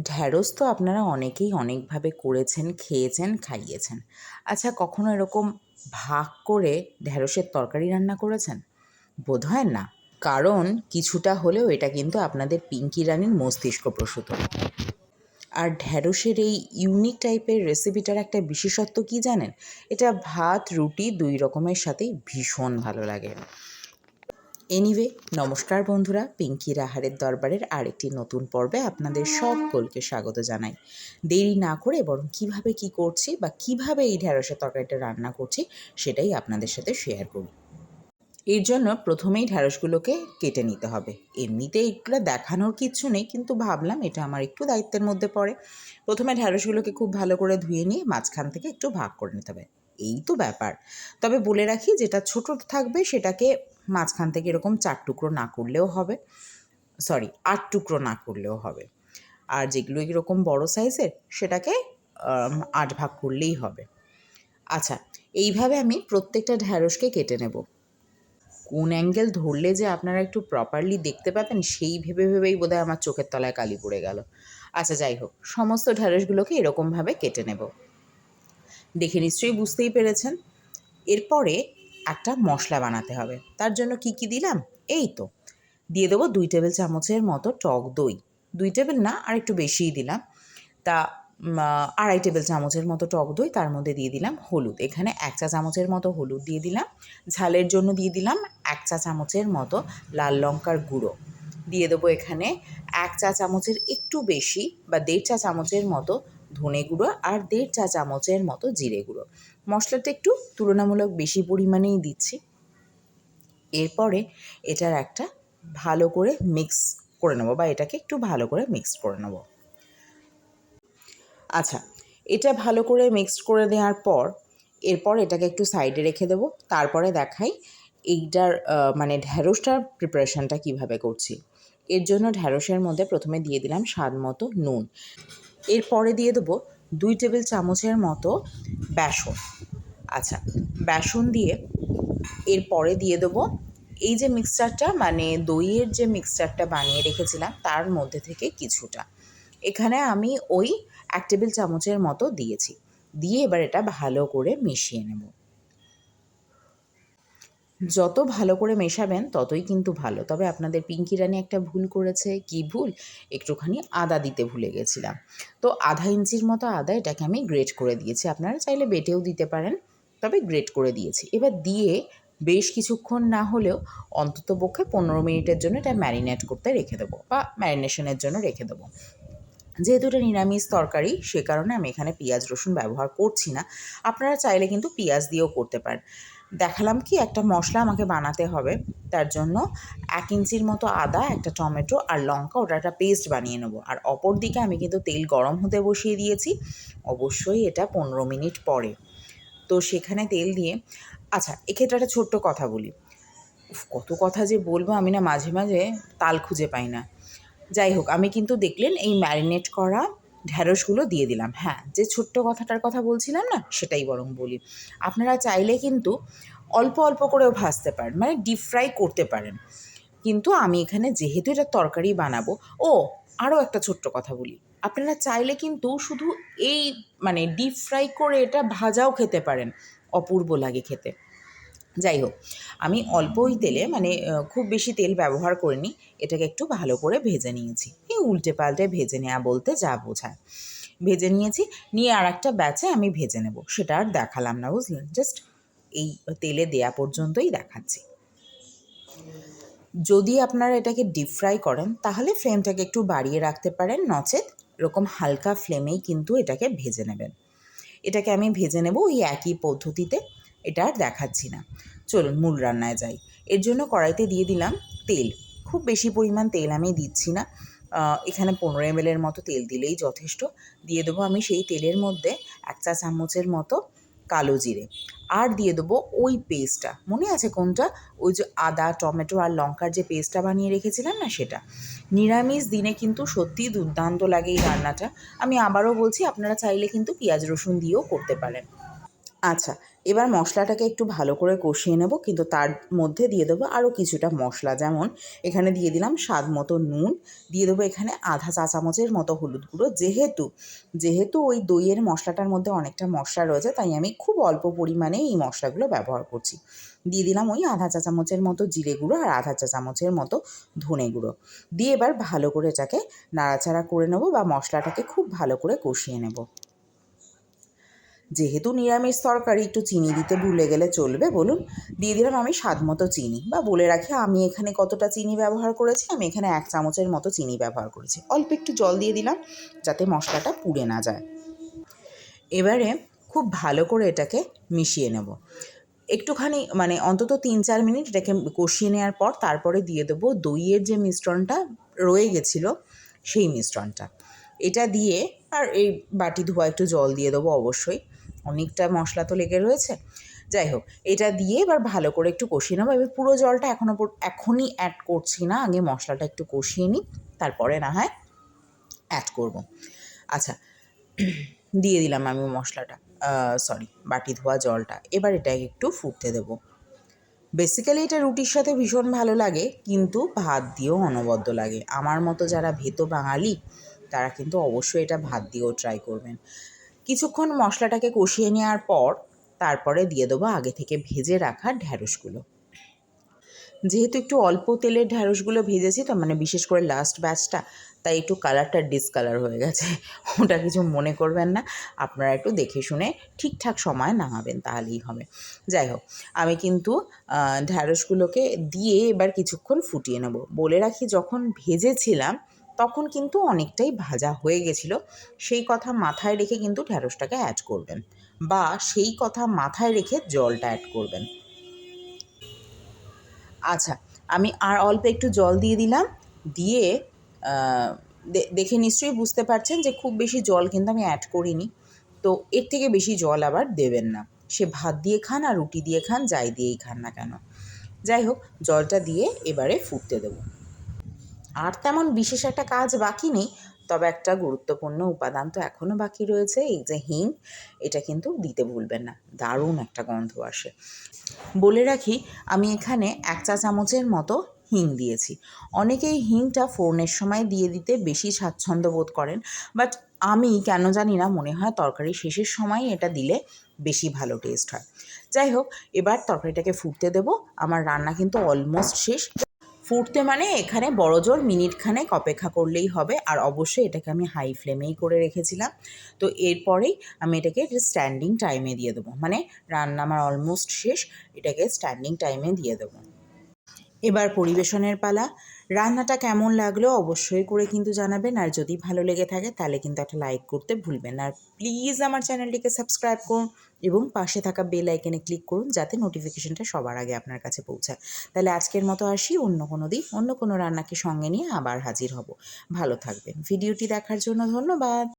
ঢ্যাঁড়স তো আপনারা অনেকেই অনেকভাবে করেছেন, খেয়েছেন, খাইয়েছেন। আচ্ছা কখনো এরকম ভাগ করে ঢ্যাঁড়সের তরকারি রান্না করেছেন? বোধ হয় না। কারণ কিছুটা হলেও এটা কিন্তু আপনাদের পিঙ্কি রানীর মস্তিষ্ক প্রসূত। আর ঢ্যাঁড়সের এই ইউনিক টাইপের রেসিপিটার একটা বিশেষত্ব কি জানেন? এটা ভাত, রুটি দুই রকমের সাথেই ভীষণ ভালো লাগে। এনিওয়ে নমস্কার বন্ধুরা, পিঙ্কি রাহারের দরবারের আরেকটি নতুন পর্বে আপনাদের সকলকে স্বাগত জানাই। দেরি না করে বরং কীভাবে কি করছি বা কীভাবে এই ঢ্যাঁড়সের তরকারিটা রান্না করছি সেটাই আপনাদের সাথে শেয়ার করি। এর জন্য প্রথমেই ঢ্যাঁড়সগুলোকে কেটে নিতে হবে। এমনিতে এগুলো দেখানোর কিচ্ছু নেই, কিন্তু ভাবলাম এটা আমার একটু দায়িত্বের মধ্যে পড়ে। প্রথমে ঢ্যাঁড়সগুলোকে খুব ভালো করে ধুয়ে নিয়ে মাঝখান থেকে একটু ভাগ করে নিতে হবে। এই তো ব্যাপার। তবে বলে রাখি যেটা ছোট থাকবে সেটাকে মাঝখান থেকে এরকম চার টুকরো না করলেও হবে। সরি আট টুকরো না করলেও হবে। আর যেগুলো এরকম বড় সাইজের, সেটাকে আট ভাগ করলেই হবে। আচ্ছা এইভাবে আমি প্রত্যেকটা ঢ্যাঁড়সকে কেটে নেব। কোন অ্যাঙ্গেল ধরলে যে আপনারা একটু প্রপারলি দেখতে পাবেন, সেই ভেবে ভেবেই বোধহয় আমার চোখের তলায় কালি পড়ে গেল। আচ্ছা যাই হোক, সমস্ত ঢ্যাঁড়সগুলোকে এরকমভাবে কেটে নেব। দেখে নিশ্চয়ই বুঝতেই পেরেছেন। এরপরে একটা মশলা বানাতে হবে। তার জন্য কি কি দিলাম? এই তো। দিয়ে দেবো দুই টেবিল চামচের মতো টক দই। দুই টেবিল না, আর একটু বেশিই দিলাম। তা আড়াই টেবিল চামচের মতো টক দই, তার মধ্যে দিয়ে দিলাম হলুদ। এখানে এক চা চামচের মতো হলুদ দিয়ে দিলাম। ঝালের জন্য দিয়ে দিলাম এক চা চামচের মতো লাল লঙ্কার গুঁড়ো। দিয়ে দেবো এখানে এক চা চামচের একটু বেশি বা দেড় চা চামচের মতো ধনে গুঁড়ো আর দেড় চা চামচের মতো জিরে গুঁড়ো। মশলাটা একটু তুলনামূলক বেশি পরিমাণেই দিচ্ছি। এরপরে এটার একটা ভালো করে মিক্স করে নেব বা এটাকে একটু ভালো করে মিক্স করে নেব। আচ্ছা এটা ভালো করে মিক্স করে দেওয়ার পর এরপর এটাকে একটু সাইডে রেখে দেবো। তারপরে দেখাই এইটার মানে ঢ্যাঁড়সটার প্রিপারেশানটা কীভাবে করছি। এর জন্য ঢ্যাঁড়সের মধ্যে প্রথমে দিয়ে দিলাম স্বাদ মতো নুন। এরপরে দিয়ে দেবো দুই টেবিল চামচের মতো বেসন। আচ্ছা বেসন দিয়ে এরপরে দিয়ে দেবো এই যে মিক্সচারটা মানে দইয়ের যে মিক্সচারটা বানিয়ে রেখেছিলাম, তার মধ্যে থেকে কিছুটা। এখানে আমি ওই এক টেবিল চামচের মতো দিয়েছি। দিয়ে এবার এটা ভালো করে মিশিয়ে নেব। যত ভালো করে মেশাবেন, ততই কিন্তু ভালো। তবে আপনাদের পিঙ্কি রানী একটা ভুল করেছে। কি ভুল? একটুখানি আদা দিতে ভুলে গেছিলাম। তো আধা ইঞ্চির মতো আদা এটাকে আমি গ্রেট করে দিয়েছি। আপনারা চাইলে বেটেও দিতে পারেন, তবে গ্রেট করে দিয়েছি। এবার দিয়ে বেশ কিছুক্ষণ না হলেও অন্তত পক্ষে পনেরো মিনিটের জন্য এটা ম্যারিনেট করতে রেখে দেবো বা ম্যারিনেশনের জন্য রেখে দেবো। যেহেতু এটা নিরামিষ তরকারি, সে কারণে আমি এখানে পেঁয়াজ রসুন ব্যবহার করছি না। আপনারা চাইলে কিন্তু পেঁয়াজ দিয়েও করতে পারেন। দেখালাম কি একটা মশলা আমাকে বানাতে হবে। তার জন্য এক ইঞ্চির মতো আদা, একটা টমেটো আর লঙ্কা ওটা একটা পেস্ট বানিয়ে নেব। আর অপর দিকে আমি কিন্তু তেল গরম হতে বসিয়ে দিয়েছি। অবশ্যই এটা পনেরো মিনিট পরে। তো সেখানে তেল দিয়ে আচ্ছা এক্ষেত্রে একটা ছোট্ট কথা বলি। কত কথা যে বলব আমি না মাঝে মাঝে তাল খুঁজে পাই না। যাই হোক, আমি কিন্তু দেখলেন এই ম্যারিনেট করা ঢ্যাঁড়সগুলো দিয়ে দিলাম। হ্যাঁ যে ছোট্ট কথাটার কথা বলছিলাম না, সেটাই বরং বলি। আপনারা চাইলে কিন্তু অল্প অল্প করেও ভাজতে পারেন মানে ডিপ ফ্রাই করতে পারেন। কিন্তু আমি এখানে যেহেতু এটা তরকারি বানাবো, ও, আরও একটা ছোট্ট কথা বলি। আপনারা চাইলে কিন্তু শুধু এই মানে ডিপ ফ্রাই করে এটা ভাজাও খেতে পারেন, অপূর্ব লাগে খেতে। যাই হোক আমি অল্পই তেলে মানে খুব বেশি তেল ব্যবহার করিনি। এটাকে একটু ভালো করে ভেজে নিয়েছি। এই উল্টে পাল্টে ভেজে নেওয়া বলতে যা বোঝায়। ভেজে নিয়েছি, নিয়ে আর একটা ব্যাচে আমি ভেজে নেব। সেটা আর দেখালাম না বুঝলেন জাস্ট এই তেলে দেয়া পর্যন্তই দেখাচ্ছি। যদি আপনারা এটাকে ডিপ ফ্রাই করেন, তাহলে ফ্লেমটাকে একটু বাড়িয়ে রাখতে পারেন, নচেত এরকম হালকা ফ্লেমেই কিন্তু এটাকে ভেজে নেবেন। এটাকে আমি ভেজে নেব ওই একই পদ্ধতিতে, এটা আর দেখাচ্ছি না। চলুন মূল রান্নায় যাই। এর জন্য কড়াইতে দিয়ে দিলাম তেল। খুব বেশি পরিমাণ তেল আমি দিচ্ছি না। এখানে পনেরো এমএলের মতো তেল দিলেই যথেষ্ট। দিয়ে দেবো আমি সেই তেলের মধ্যে এক চা চামচের মতো কালো জিরে। আর দিয়ে দেবো ওই পেস্টটা। মনে আছে কোনটা? ওই যে আদা, টমেটো আর লঙ্কার যে পেস্টটা বানিয়ে রেখেছিলাম না সেটা। নিরামিষ দিনে কিন্তু সত্যিই দুর্দান্ত লাগে এই রান্নাটা। আমি আবারও বলছি, আপনারা চাইলে কিন্তু পেঁয়াজ রসুন দিয়েও করতে পারেন। আচ্ছা এবার মশলাটাকে একটু ভালো করে কষিয়ে নেব, কিন্তু তার মধ্যে দিয়ে দেবো আরও কিছুটা মশলা। যেমন এখানে দিয়ে দিলাম স্বাদ মতো নুন, দিয়ে দেবো এখানে আধা চা চামচের মতো হলুদ গুঁড়ো। যেহেতু যেহেতু ওই দইয়ের মশলাটার মধ্যে অনেকটা মশলা রয়েছে, তাই আমি খুব অল্প পরিমাণে এই মশলাগুলো ব্যবহার করছি। দিয়ে দিলাম ওই আধা চা চামচের মতো জিরে গুঁড়ো আর আধা চা চামচের মতো ধনে গুঁড়ো। দিয়ে এবার ভালো করে এটাকে নাড়াচাড়া করে নেব বা মশলাটাকে খুব ভালো করে কষিয়ে নেব। যেহেতু নিরামিষ তরকারি একটু চিনি দিতে ভুলে গেলে চলবে, বলুন। দিয়ে দিলাম আমি স্বাদ মতো চিনি। বা বলে রাখি, আমি এখানে কতটা চিনি ব্যবহার করেছি, আমি এখানে এক চামচের মতো চিনি ব্যবহার করেছি। অল্প একটু জল দিয়ে দিলাম, যাতে মশলাটা পুড়ে না যায়। এবারে খুব ভালো করে এটাকে মিশিয়ে নেব। একটুখানি মানে অন্তত তিন চার মিনিট এটাকে কষিয়ে নেওয়ার পর তারপরে দিয়ে দেবো দইয়ের যে মিশ্রণটা রয়ে গেছিল, সেই মিশ্রণটা। এটা দিয়ে আর এই বাটি ধোয়া একটু জল দিয়ে দেবো অবশ্যই। অনেকটা মশলা তো লেগে রয়েছে। যাই হোক, এটা দিয়ে এবার ভালো করে একটু কষিয়ে নেব। এবার পুরো জলটা এখনও এখনই অ্যাড করছি না, আগে মশলাটা একটু কষিয়ে নিই, তারপরে না হয় অ্যাড করব। আচ্ছা দিয়ে দিলাম আমি মশলাটা সরি বাটি ধোয়া জলটা। এবার এটাকে একটু ফুটতে দেবো। বেসিক্যালি এটা রুটির সাথে ভীষণ ভালো লাগে, কিন্তু ভাত দিয়েও অনবদ্য লাগে। আমার মতো যারা ভেতো বাঙালি, তারা কিন্তু অবশ্যই এটা ভাত দিয়েও ট্রাই করবেন। কিছুক্ষণ মশলাটাকে কষিয়ে নেওয়ার পর তারপরে দিয়ে দেবো আগে থেকে ভেজে রাখা ঢ্যাঁড়সগুলো যেহেতু একটু অল্প তেলের ঢ্যাঁড়সগুলো ভেজেছি তো মানে বিশেষ করে লাস্ট ব্যাচটা তাই একটু কালারটা ডিসকালার হয়ে গেছে। ওটা কিছু মনে করবেন না, আপনারা একটু দেখে শুনে ঠিকঠাক সময় নামাবেন, তাহলেই হবে। যাই হোক, আমি কিন্তু ঢ্যাঁড়সগুলোকে দিয়ে এবার কিছুক্ষণ ফুটিয়ে নেব। বলে রাখি, যখন ভেজেছিলাম তখন কিন্তু অনেকটাই ভাজা হয়ে গেছিল। সেই কথা মাথায় রেখে কিন্তু ঢ্যাঁড়সটাকে অ্যাড করবেন বা সেই কথা মাথায় রেখে জলটা অ্যাড করবেন। আচ্ছা আমি আর অল্প একটু জল দিয়ে দিলাম। দিয়ে দেখে নিশ্চয়ই বুঝতে পারছেন যে খুব বেশি জল কিন্তু আমি অ্যাড করিনি। তো এর থেকে বেশি জল আবার দেবেন না। সে ভাত দিয়ে খান আর রুটি দিয়ে খান, যাই দিয়েই খান না কেন। যাই হোক, জলটা দিয়ে এবারে ফুটতে দেবো। আর তেমন বিশেষ একটা কাজ বাকি নেই, তবে একটা গুরুত্বপূর্ণ উপাদান তো এখনও বাকি রয়েছে, এই যে হিং, এটা কিন্তু দিতে ভুলবেন না, দারুণ একটা গন্ধ আসে। বলে রাখি, আমি এখানে এক চা চামচের মতো হিং দিয়েছি। অনেকেই হিংটা ফোড়নের সময় দিয়ে দিতে বেশি স্বাচ্ছন্দ্য বোধ করেন, বাট আমি কেন জানি না, মনে হয় তরকারি শেষের সময় এটা দিলে বেশি ভালো টেস্ট হয়। যাই হোক, এবার তরকারিটাকে ফুটতে দেবো, আমার রান্না কিন্তু অলমোস্ট শেষ। ফুটতে মানে এখানে বড় জোর মিনিটখানেক অপেক্ষা করলেই হবে, আর অবশ্যই এটাকে আমি হাই ফ্লেমেই করে রেখেছিলাম। তো এরপরেই আমি এটাকে স্ট্যান্ডিং টাইমে দিয়ে দেবো মানে রান্না আমার অলমোস্ট শেষ, এটাকে স্ট্যান্ডিং টাইমে দিয়ে দেবো। এবার পরিবেশনের পালা। রান্নাটা কেমন লাগল অবশ্যই করে কিন্তু জানাবেন। আর যদি ভালো লেগে থাকে তাহলে কিন্তু একটা লাইক করতে ভুলবেন আর প্লিজ আমার চ্যানেলটিকে সাবস্ক্রাইব করুন এবং পাশে থাকা বেল আইকনে ক্লিক করুন যাতে নোটিফিকেশনটা সবার আগে আপনার কাছে পৌঁছায়। তাহলে আজকের মতো আসি, অন্য কোনো দিন, অন্য কোনো রান্নাকে সঙ্গে নিয়ে আবার হাজির হব। ভালো থাকবেন। ভিডিওটি দেখার জন্য ধন্যবাদ।